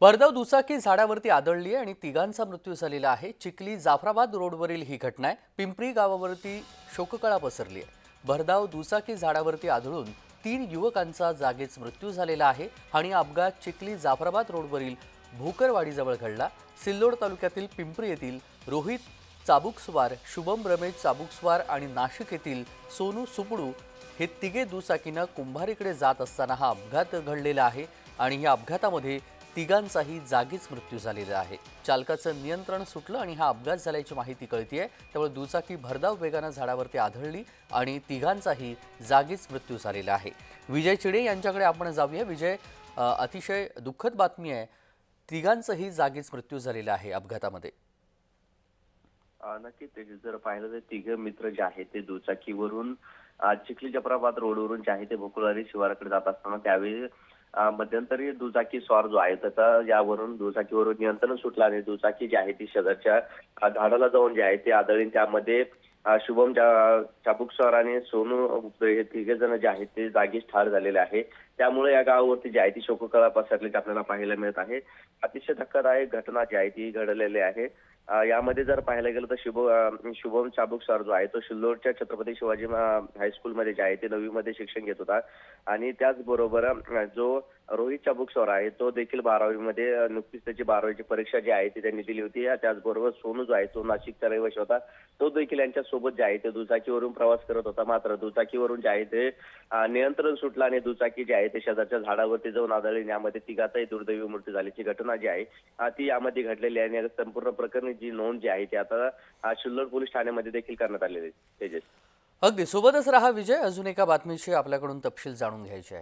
भरधाव दुचाकी झाडावरती आदळली आहे आणि तिघांचा मृत्यू झालेला आहे. चिखली जाफराबाद रोडवरील ही घटना आहे. पिंपरी गावावरती शोककळा पसरली आहे. भरधाव दुचाकी झाडावरती आदळून तीन युवकांचा जागीच मृत्यू झालेला आहे. आणि अपघात चिखली जाफराबाद रोडवरील भोकरवाडीजवळ घडला. सिल्लोड तालुक्यातील पिंपरी येथील रोहित चाबुकस्वार शुभम रमेश चाबुकस्वार आणि नाशिक येथील सोनू सुपडू हे तिघे दुचाकीनं कुंभारीकडे जात असताना हा अपघात घडलेला आहे. आणि या अपघातामध्ये तिघांचाही जागीच मृत्यू झालेला आहे. चालकाचं नियंत्रण सुटलं आणि हा अपघात झाल्याची माहिती कळतीये. त्यामुळे दुचाकी भरधाव वेगानं झाडावरती आढळली आणि तिघांचाही जागीच मृत्यू झालेला आहे. विजय चिडे यांच्याकडे आपण जाऊया. विजय अतिशय दुःखद बातमी आहे. तिघांचाही जागीच मृत्यू झालेला आहे अपघातामध्ये. नक्की ते जर पाहिलं तर तिघ मित्र जे आहेत ते दुचाकीवरून चिखली जफराबाद रोडवरून जे आहे ते भोकुळवाडी शिवाराकडे जात असताना त्यावेळी मध्यंतरी दुचाकी स्वार जो आहे त्याचा यावरून दुचाकीवरून नियंत्रण सुटलं आणि दुचाकी जी आहे ती शेजारच्या झाडाला जाऊन जे आहे ती आदळी. त्यामध्ये शुभम चाबुक स्वार आणि सोनू हे तिघे जण जे आहेत ते जागीच ठार झालेले आहे. त्यामुळे या गावावरती जी आहे ती शोककळा पसरलेली आपल्याला पाहायला मिळत आहे. अतिशय धक्कादायक घटना जी आहे ती घडलेली आहे. यामध्ये जर पाहायला गेलं तर शुभ शुभम चाबुक सर जो आहे तो सिल्लोडच्या छत्रपती शिवाजी हायस्कूलमध्ये जे आहे ते नववीमध्ये शिक्षण घेत होता. आणि त्याचबरोबर जो रोहित चाबुक सर आहे तो देखील बारावीमध्ये नुकतीच त्याची बारावीची परीक्षा जी आहे ती त्यांनी दिली होती. त्याचबरोबर सोनू जो आहे तो नाशिकचा रहिवासी होता. तो देखील यांच्या सोबत जे आहे ते दुचाकीवरून प्रवास करत होता. मात्र दुचाकीवरून जे आहे ते नियंत्रण सुटलं आणि दुचाकी जी आहे ते शेजारच्या झाडावरती जाऊन आदळली. यामध्ये तिघाचाही दुर्दैवी मृत्यू झाल्याची घटना जी आहे ती यामध्ये घडलेली आहे. आणि संपूर्ण प्रकरणी जी नोंद जी आहे ती आता अ, पोलीस ठाण्यामध्ये देखील करण्यात आलेली तेजस. अगदी. सोबतच राहा विजय. अजून एका बातमीची आपल्याकडून तपशील जाणून घ्यायची आहे